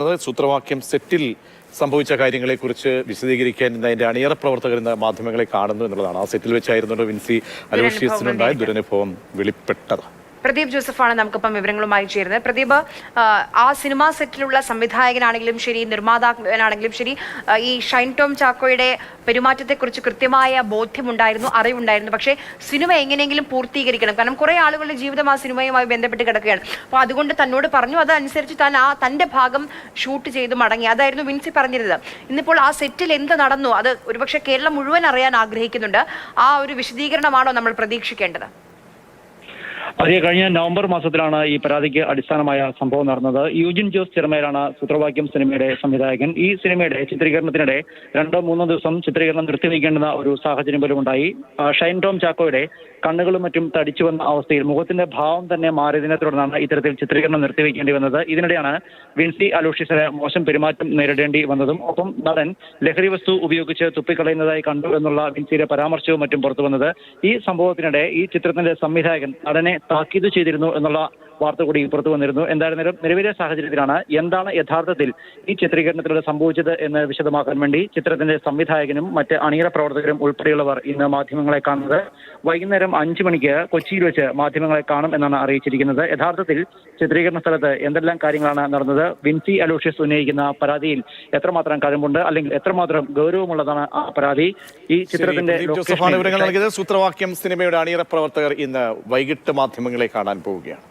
സൂത്രവാക്യം സെറ്റിൽ സംഭവിച്ച കാര്യങ്ങളെക്കുറിച്ച് വിശദീകരിക്കാൻ ഇന്ന് അതിന്റെ അണിയറ പ്രവർത്തകർ ഇന്ന് മാധ്യമങ്ങളെ കാണുന്നു എന്നുള്ളതാണ്. ആ സെറ്റിൽ വെച്ചായിരുന്നു വിൻസി അലോഷ്യസിനുണ്ടായ ദുരനുഭവം വെളിപ്പെട്ടത്. പ്രദീപ് ജോസഫാണ് നമുക്കിപ്പം വിവരങ്ങളുമായി ചേരുന്നത്. പ്രദീപ് ആ, സിനിമാ സെറ്റിലുള്ള സംവിധായകനാണെങ്കിലും ശരി നിർമ്മാതാക്കനാണെങ്കിലും ശരി ഈ ഷൈൻ ടോം ചാക്കോയുടെ പെരുമാറ്റത്തെക്കുറിച്ച് കൃത്യമായ ബോധ്യമുണ്ടായിരുന്നു അറിവുണ്ടായിരുന്നു. പക്ഷേ സിനിമ എങ്ങനെയെങ്കിലും പൂർത്തീകരിക്കണം. കാരണം കുറേ ആളുകളുടെ ജീവിതം ആ സിനിമയുമായി ബന്ധപ്പെട്ട് കിടക്കുകയാണ്. അപ്പോൾ അതുകൊണ്ട് തന്നോട് പറഞ്ഞു അതനുസരിച്ച് താൻ ആ തന്റെ ഭാഗം ഷൂട്ട് ചെയ്ത് മടങ്ങി. അതായിരുന്നു വിൻസി പറഞ്ഞിരുന്നത്. ഇന്നിപ്പോൾ ആ സെറ്റിൽ എന്ത് നടന്നു? അത് ഒരുപക്ഷെ കേരളം മുഴുവൻ അറിയാൻ ആഗ്രഹിക്കുന്നുണ്ട്. ആ ഒരു വിശദീകരണമാണോ നമ്മൾ പ്രതീക്ഷിക്കേണ്ടത്? അതേ കഴിഞ്ഞ നവംബർ മാസത്തിലാണ് ഈ പരാതിക്ക് അടിസ്ഥാനമായ സംഭവം നടന്നത്. യൂജിൻ ജോസ് ചിറമേലാണ് സൂത്രവാക്യം സിനിമയുടെ സംവിധായകൻ. ഈ സിനിമയുടെ ചിത്രീകരണത്തിനിടെ രണ്ടോ മൂന്നോ ദിവസം ചിത്രീകരണം നിർത്തിവെക്കേണ്ടുന്ന ഒരു സാഹചര്യം പോലും ഉണ്ടായി. ഷൈൻ ടോം ചാക്കോയുടെ കണ്ണുകളും മറ്റും തടിച്ചു വന്ന അവസ്ഥയിൽ മുഖത്തിന്റെ ഭാവം തന്നെ മാറിയതിനെ തുടർന്നാണ് ഇത്തരത്തിൽ ചിത്രീകരണം നിർത്തിവെക്കേണ്ടി വന്നത്. ഇതിനിടെയാണ് വിൻസി അലോഷ്യസിന് മോശം പെരുമാറ്റം നേരിടേണ്ടി വന്നതും ഒപ്പം നടൻ ലഹരി വസ്തു ഉപയോഗിച്ച് തുപ്പിക്കളയുന്നതായി കണ്ടു എന്നുള്ള വിൻസിയുടെ പരാമർശവും മറ്റും പുറത്തു വന്നത്. ഈ സംഭവത്തിനിടെ ഈ ചിത്രത്തിന്റെ സംവിധായകൻ നടനെ താക്കീത് ചെയ്തിരുന്നു എന്നുള്ള വാർത്ത കൂടി പുറത്തു വന്നിരുന്നു. എന്തായിരുന്നാലും നിലവിലെ സാഹചര്യത്തിലാണ് എന്താണ് യഥാർത്ഥത്തിൽ ഈ ചിത്രീകരണത്തിലൂടെ സംഭവിച്ചത് എന്ന് വിശദമാക്കാൻ വേണ്ടി ചിത്രത്തിന്റെ സംവിധായകനും മറ്റ് അണിയറ പ്രവർത്തകരും ഉൾപ്പെടെയുള്ളവർ ഇന്ന് മാധ്യമങ്ങളെ കാണുന്നത്. വൈകുന്നേരം അഞ്ചു മണിക്ക് കൊച്ചിയിൽ വെച്ച് മാധ്യമങ്ങളെ കാണും എന്നാണ് അറിയിച്ചിരിക്കുന്നത്. യഥാർത്ഥത്തിൽ ചിത്രീകരണ സ്ഥലത്ത് എന്തെല്ലാം കാര്യങ്ങളാണ് നടന്നത്? വിൻസി അലോഷ്യസ് ഉന്നയിക്കുന്ന പരാതിയിൽ എത്രമാത്രം കഴിവുണ്ട് അല്ലെങ്കിൽ എത്രമാത്രം ഗൗരവമുള്ളതാണ് ആ പരാതി? ഈ ചിത്രത്തിന്റെ സൂത്രവാക്യം സിനിമയുടെ അണിയറ പ്രവർത്തകർ ഇന്ന് വൈകിട്ട് മാധ്യമങ്ങളെ കാണാൻ പോവുകയാണ്.